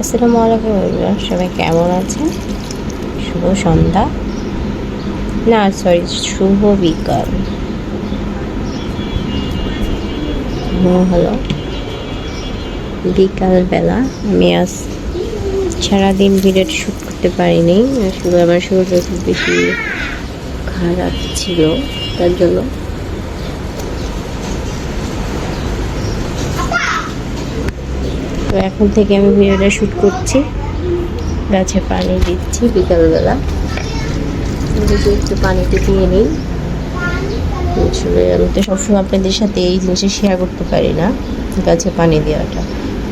আসসালামু আলাইকুম everyone. সবাই কেমন আছেন? শুভ সন্ধ্যা। না সরি শুভ বিকাল। হলো বিকালবেলা। আমি আজ সারাদিন ভিডিও শ্যুট করতে পারিনি আসলে আমার শরীরটা খুব বেশি খারাপ ছিল, তার জন্য। তো এখন থেকে আমি ভিডিওটা শ্যুট করছি। গাছে পানি দিচ্ছি। বিকালবেলা। দেখি একটু পানিতে দিয়ে নিই। আসলে আমি তো সবসময় আপনাদের সাথে এই জিনিসটা শেয়ার করতে পারি না, গাছে পানি দেওয়াটা।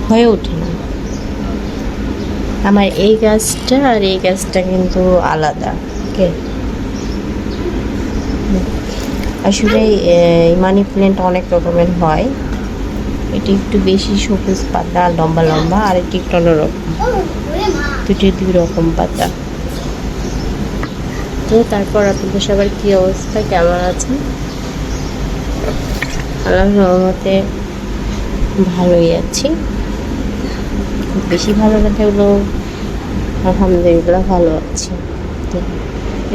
হয়ে ওঠে না। আমার এই গাছটা আর এই গাছটা কিন্তু আলাদা ওকে আসলে মানি প্ল্যান্ট অনেক রকমের হয়। এটি একটু বেশি সবুজ পাতা, লম্বা লম্বা, আর এটি একটু অন্যরকম। দুটি দুই রকম পাতা। তো তারপর আপনাদের সবার কী অবস্থা? কেমন আছে আল্লাহর রহমতে ভালোই আছি। খুব বেশি ভালো না থাকলেও আলহামদুলিল্লাহ ভালো আছি। তো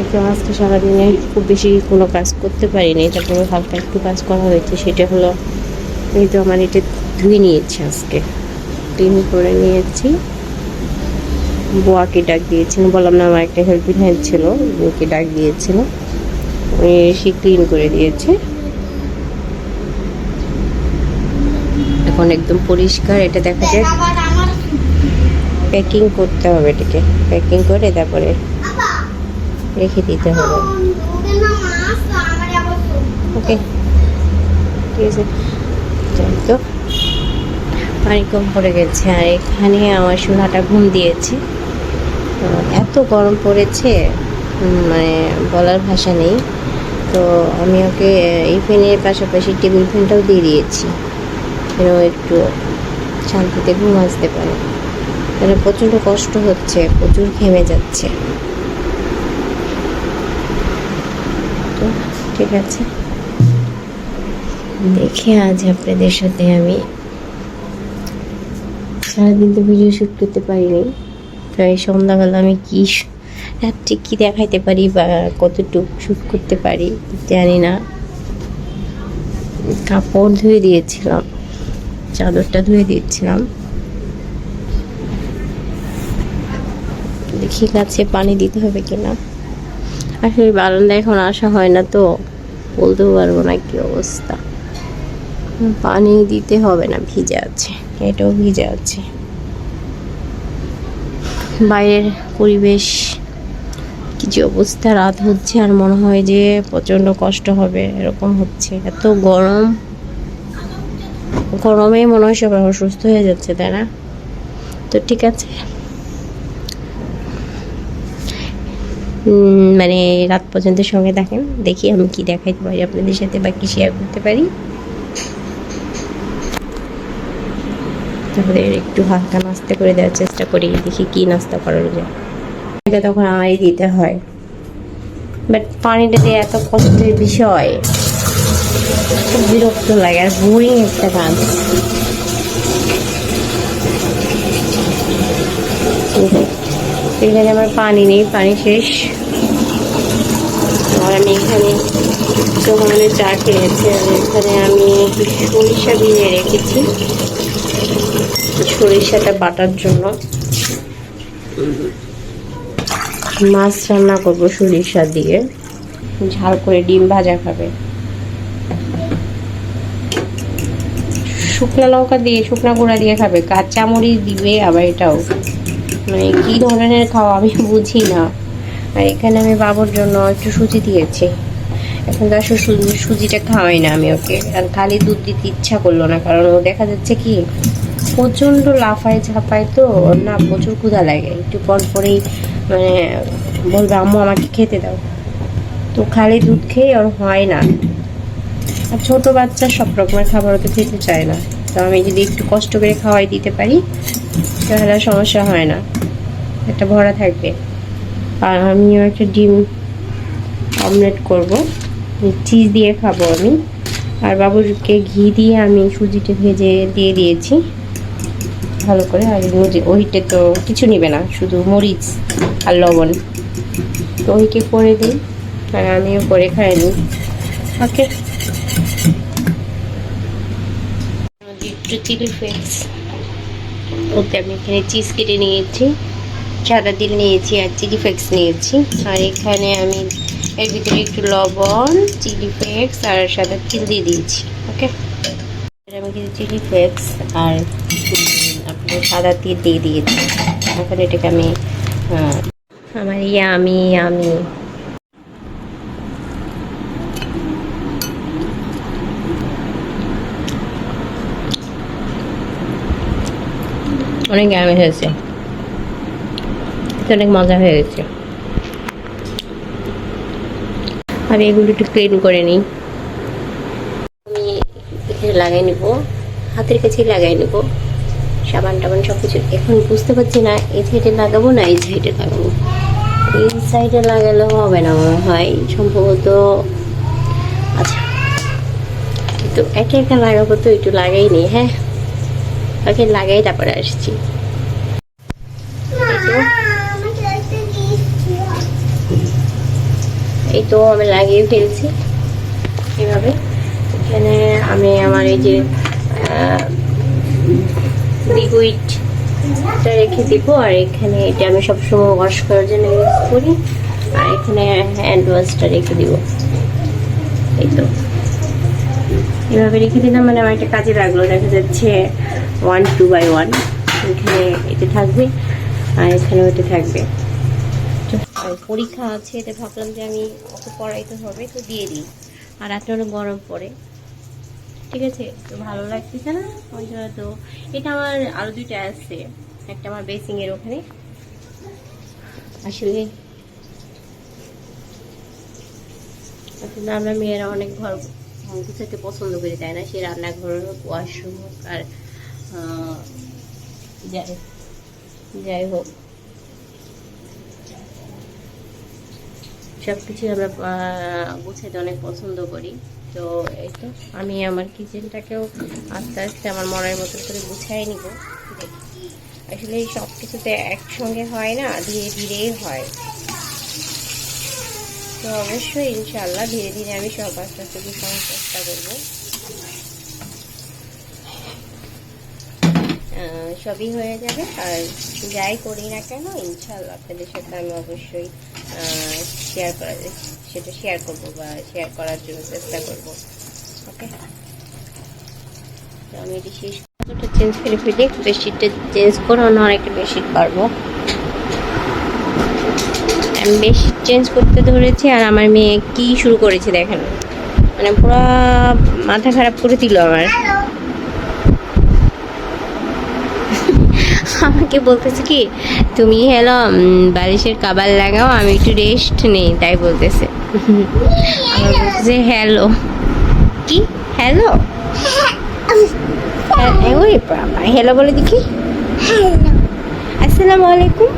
একটু আজকে সারাদিনে খুব বেশি কোনো কাজ করতে পারিনি, তারপরে হালকা একটু কাজ করা হয়েছে সেটা হলো এই তো আমার এটা ধুয়ে নিয়েছি আজকে। ক্লিন করে নিয়েছি। বোয়াকে ডাক দিয়েছিলাম বললাম না আমার একটা হেল্পিং হ্যান্ড ছিল ওকে ডাক দিয়েছিল এসে ক্লিন করে দিয়েছে। এখন একদম পরিষ্কার এটা দেখা যায় প্যাকিং করতে হবে এটাকে। প্যাকিং করে তারপরে রেখে দিতে হবে। ওকে। ঠিক আছে। তো? কম পড়ে গেছে আর এখানে আমার সোনাটা ঘুম দিয়েছে। এত গরম পড়েছে মানে বলার ভাষা নেই। তো আমি ওকে এই ফ্যানের পাশাপাশি টেবিল ফ্যানটাও দিয়ে দিয়েছি। যেন একটু শান্তিতে ঘুম আসতে পারে। মানে প্রচণ্ড কষ্ট হচ্ছে, প্রচুর ঘেমে যাচ্ছে। তো, ঠিক আছে। দেখে আজ আপনাদের সাথে আমি সারাদিন তো ভিডিও শ্যুট করতে পারিনি। প্রায় সন্ধ্যাবেলা আমি কি রাত্রে কি দেখাইতে পারি বা কতটুকু শ্যুট করতে পারি জানি না। কাপড় ধুয়ে দিয়েছিলাম, চাদরটা ধুয়ে দিয়েছিলাম। দেখি গাছে পানি দিতে হবে কিনা। আসলে বারান্দা এখন আসা হয় না তো, বলতেও পারব না কি অবস্থা। পানি দিতে হবে না, ভিজে আছে। এটাও ভিজে আছে। বাইরের পরিবেশ কিছু অবস্থা, রাত হচ্ছে আর মনে হয় যে প্রচণ্ড কষ্ট হবে, এরকম হচ্ছে। এত গরম। গরমে মনে হয় সবাই অসুস্থ হয়ে যাচ্ছে, তাই না? তো ঠিক আছে। মানে রাত পর্যন্ত সঙ্গে থাকেন। দেখি আমি কি দেখাইতে পারি আপনাদের সাথে বা কি শেয়ার করতে পারি। তাহলে একটু হালকা নাস্তা করে দেওয়ার চেষ্টা করি, দেখি কি নাস্তা করানো যায়। এটা তখন আমারই দিতে হয়। বাট পানিটা দিয়ে এত কষ্টের বিষয়, খুব বিরক্ত লাগে আর বোরিং একটা কাজ এখানে আমার পানি নেই, পানি শেষ। আর আমি এখানে দোকানে চা খেয়েছি, আর এখানে আমি সরিষা ভিজিয়ে রেখেছি। সরিষাটা বাটার জন্য। মাছ রান্না করব সরিষা দিয়ে। ঝাল করে ডিম ভাজা খাবে। শুকনা লঙ্কা দিয়ে, শুকনা গুঁড়া দিয়ে খাবে। কাঁচা মরিচ দিবে, আবার এটাও। মানে কি ধরনের খাওয়া আমি বুঝি না। আর এখানে আমি বাবুর জন্য একটু সুজি দিয়েছি। এখন তো আসলে সুজিটা খাওয়াই না আমি ওকে। আর খালি দুধ দিতে ইচ্ছা করল না, কারণ ও দেখা যাচ্ছে কি প্রচণ্ড লাফায় ঝাপায় তো, না, প্রচুর ক্ষুধা লাগে। একটু পর পরেই মানে বলবে, আম্মু, আমাকে খেতে দাও। তো খালি দুধ খেয়ে ওর হয় না। আর ছোটো বাচ্চা সব রকমের খাবার তো খেতে চায় না। তো আমি যদি একটু কষ্ট করে খাওয়াই দিতে পারি, তাহলে সমস্যা হয় না। একটা ভরা থাকবে। আর আমিও একটা ডিম অমলেট করব। চিজ দিয়ে খাব আমি। আর বাবুকে ঘি দিয়ে আমি সুজিটা ভেজে দিয়ে দিয়েছি। ভালো করে, আর ওই- ওইটা তো কিছু নেবে না, শুধু মরিচ আর লবণ। তো ওইকে করে দিই, আর আমিও করে খাই নিই ওকে। একটু চিলি ফ্লেক্স ওতে আমি এখানে চিজ কেটে নিয়েছি, সাদা দিল নিয়েছি আর চিলি ফ্লেক্স নিয়েছি। আর এখানে আমি এর ভিতরে একটু লবণ চিলি ফ্লেক্স আর সাদা তিল দিয়ে দিয়েছি, ওকে? আমি কিছু চিলি ফ্লেক্স আর সাদা তিল দিয়ে দিয়েছি। এখন এটাকে আমি আমার ইয়ামি আমি অনেক গ্যামে হয়েছে। অনেক মজা হয়ে গেছে। আমি এগুলো একটু ক্লিন করে নিই। আমি লাগাই নিব। হাতের কাছেই লাগাই নিব। সাবান টাবান সব কিছু এখন বুঝতে পারছি না, এই সাইডে লাগাবো না এই সাইডে লাগাবো। এই সাইডে লাগালেও হবে না মনে হয়, সম্ভবত আচ্ছা। তো একে একা লাগাবো তো, একটু লাগাই নি হ্যাঁ? ওকে লাগাই তারপরে আসছি। এই তো। আমি লাগিয়ে ফেলছি। এভাবে। এখানে আমি আমার এই যে লিকুইডটা রেখে দিব, আর এখানে এটা আমি সবসময় ওয়াশ করার জন্য ইউজ করি, আর এখানে হ্যান্ড ওয়াশটা রেখে দিব। এই তো। এভাবে রেখে দিলাম মানে আমার একটা কাজে লাগল, দেখা যাচ্ছে ওয়ান টু বাই ওয়ান এখানে এটা থাকবে, আর এখানে ওটা থাকবে। পরীক্ষা আছে, এটা ভাবলাম যে আমি ওকে পড়াইতে হবে, তো দিয়ে দিই। আর অনেক গরম পড়ে। ঠিক আছে? তো ভালো লাগতেছে না? ওই জন্য তো এটা আমার আরও দুইটা আছে। একটা আমার বেসিং এর ওখানে। আসলে আসলে আমরা মেয়েরা অনেক ঘর গুছাতে পছন্দ করি, তাই না? সে রান্নাঘর হোক ওয়াশরুম হোক আর যাই যাই হোক। সব কিছু আমরা গুছাইতে অনেক পছন্দ করি। তো এই তো, আমি আমার কিচেনটাকেও আস্তে আস্তে আমার মনের মতো করে গুছাই নিব। আসলে এই সব কিছুতে একসঙ্গে হয় না, ধীরে ধীরেই হয়। তো অবশ্যই ইনশাল্লাহ ধীরে ধীরে আমি সব আস্তে আস্তে গুছানোর চেষ্টা করব। সবই হয়ে যাবে, আর যাই করি না কেন ইনশাল্লাহ আপনাদের সাথে আমি অবশ্যই শেয়ার করা সেটা শেয়ার করব বা শেয়ার করার জন্য চেষ্টা করব। ওকে তো আমি এটি শেষ ওটা চেঞ্জ করে ফেলি। বেডশিটটা চেঞ্জ করে অন্য আরেকটা বেডশিট পারব আমি বেডশিট চেঞ্জ করতে ধরেছি আর আমার মেয়ে কি শুরু করেছে দেখেন। মানে পুরো মাথা খারাপ করে দিল আমার। আমাকে বলতেছে কি, তুমি হলো বালিশের কাবার লাগাও, আমি একটু রেস্ট নেই, তাই বলতেছে। বলতেছে হ্যালো। কি? হ্যালো? ওই হ্যালো বলে দেখি। আসসালামু আলাইকুম।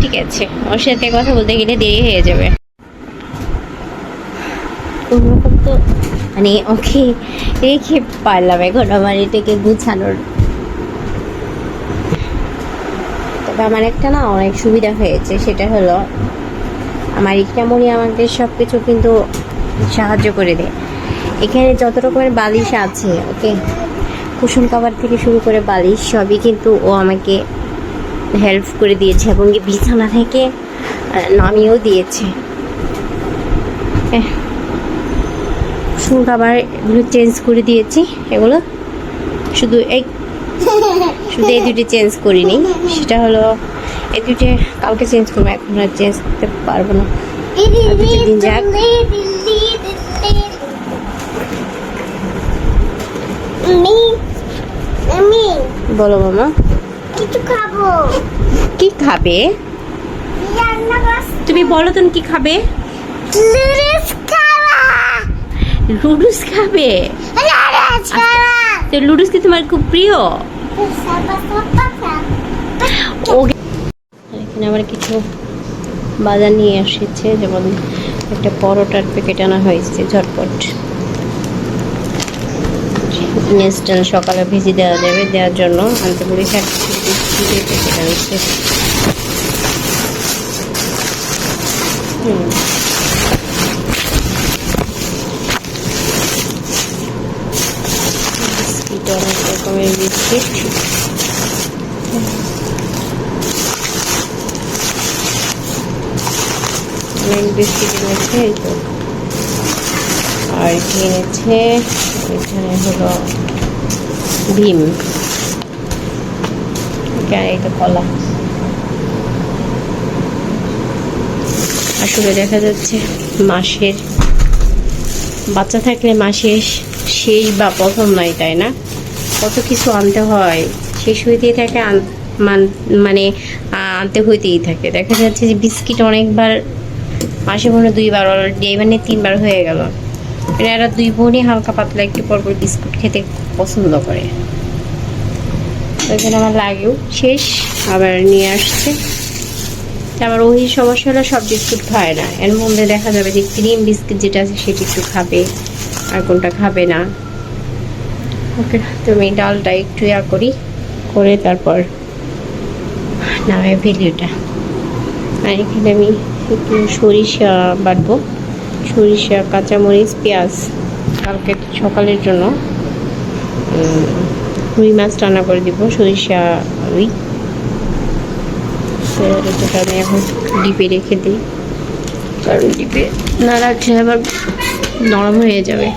ঠিক আছে, ওর সাথে কথা বলতে গেলে দেরি হয়ে যাবে। কোনোরকম তো মানে ওকে রেখে পারলাম এখন আমার এটাকে গুছানোর। তবে আমার একটা না অনেক সুবিধা হয়েছে, সেটা হলো আমার ইকরামণি আমাকে সব কিছু কিন্তু সাহায্য করে দেয়। এখানে যত রকমের বালিশ আছে, ওকে? কুসুম কাবার থেকে শুরু করে বালিশ, সবই কিন্তু ও আমাকে হেল্প করে দিয়েছে এবং বিছানা থেকে নামিয়েও দিয়েছে। কুসুম কাবার এগুলো চেঞ্জ করে দিয়েছি। এগুলো শুধু এই শুধু এই দুটি চেঞ্জ করিনি। সেটা হলো এই দুটো কালকে চেঞ্জ করব এখন আর চেঞ্জ করতে পারব না। কিছুদিন যাক। বলো মামা। কিছু খাব কি খাবে? তুমি বলো তুমি কি খাবে? লুডুস খাবে? লুডুস তো কি তোমার খুব প্রিয়? এখানে আবার কিছু বাজার নিয়ে এসেছে, যেমন একটা পরোটার প্যাকেট আনা হয়েছে, ঝটপট। ইনস্ট্যান্ট সকালে ভিজি দেওয়া যাবে, দেওয়ার জন্য আনতে বলি প্যাকেট আনছে। হুম বিস্কিট অনেক রকমের বিস্কিট অনেক বিস্কিট এনেছে এই তো। আর কিনেছে এখানে হলো ভীম। এটা কলা। আসলে দেখা যাচ্ছে মাসের। বাচ্চা থাকলে মাসের শেষ বা প্রথম নয় তাই না? কত কিছু আনতে হয়। শেষ হইতেই থাকে মানে আনতে হইতেই থাকে। দেখা যাচ্ছে যে বিস্কিট অনেকবার মাসে মনে দুইবার অলরেডি মানে তিনবার হয়ে গেল। এরা দুই বোনই হালকা পাতলা একটু পরপর বিস্কুট খেতে পছন্দ করে। ওই জন্য আমার লাগেও শেষ, আবার নিয়ে আসছে। আবার ওই সমস্যা হলো সব বিস্কুট খায় না। এর মধ্যে দেখা যাবে যে ক্রিম বিস্কুট যেটা আছে সেটা একটু খাবে, আর কোনটা খাবে না। ওকে তুমি ডালটা একটু ইয়া করি, করে তারপর নামে ভিডিওটা আর এখানে আমি একটু সরিষা বাটবো। সরিষা, কাঁচামরিচ, পেঁয়াজ কালকে সকালের জন্য। রুই মাছ রান্না করে দিব, সরিষা, রুই। আমি এখন ডিপে রেখে দিই। কারণ ডিপে না রাখলে আবার নরম হয়ে যাবে।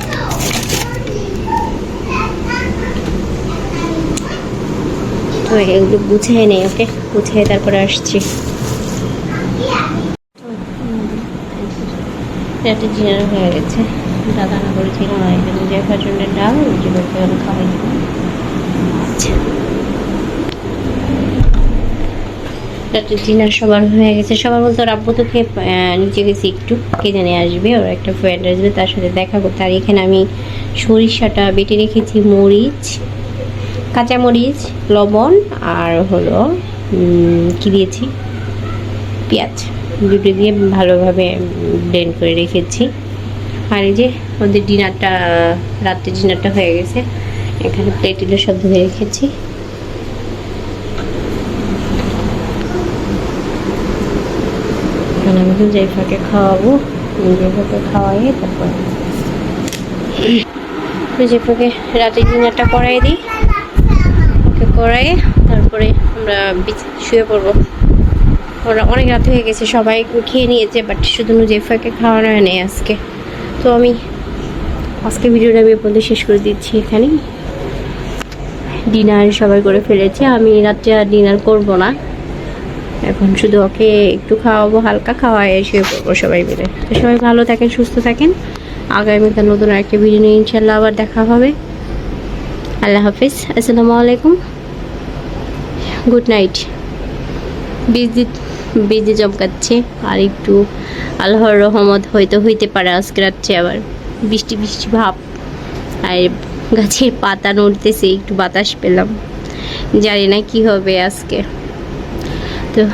তো এগুলো গুছিয়ে নেই, ওকে? গুছিয়ে তারপরে আসছি। জিনার হয়ে গেছে। দাদা না করেছিল না এখানে জন্য ডাল যেভাবে আমি খাওয়াই আচ্ছা। রাতে ডিনার সবার হয়ে গেছে। সবার বলতে ওর আব্বু তো খেয়ে নিচে গেছে একটু কিনে নিয়ে আসবে ওর একটা ফ্রেন্ড আসবে তার সাথে দেখা করতে। আর এখানে আমি সরিষাটা বেটে রেখেছি মরিচ কাঁচামরিচ লবণ আর হলো কি দিয়েছি? পেঁয়াজ। দুটো দিয়ে ভালোভাবে ব্লেন্ড করে রেখেছি। আর এই যে ওদের ডিনারটা, রাত্রে ডিনারটা হয়ে গেছে, এখানে প্লেটিলে সব ধুয়ে রেখেছি। এখন আমি তো জেফাকে খাওয়াবো জেফাকে খাওয়াই তারপর জেফাকে রাতে ডিনারটা করাই দিই। ওকে করাই তারপরে আমরা শুয়ে পড়ব। ওরা অনেক রাত হয়ে গেছে, সবাই খেয়ে নিয়েছে বাট শুধু জেফাকে খাওয়ানো হয় নেই আজকে। তো আমি আজকে ভিডিওটা আমি বলতে শেষ করে দিচ্ছি এখানেই। ডিনার সবাই করে ফেলেছে, আমি রাত্রে আর ডিনার করব না। এখন শুধু ওকে একটু খাওয়াবো, হালকা খাওয়ায় শুয়ে পড়ব সবাই মিলে। তো সবাই ভালো থাকেন, সুস্থ থাকেন। আগামীকাল নতুন একটা ভিডিও নিয়ে ইনশাল্লাহ আবার দেখা হবে। আল্লাহ হাফিজ, আসসালামু আলাইকুম। গুড নাইট বিজি বিজি জমকাচ্ছে আর একটু আল্লাহর রহমত হয়তো হইতে পারে আজকে রাত্রে আবার। বৃষ্টি বৃষ্টি ভাব। আর গাছের পাতা নড়তেছে, একটু বাতাস পেলাম। জানি না কি হবে আজকে। তো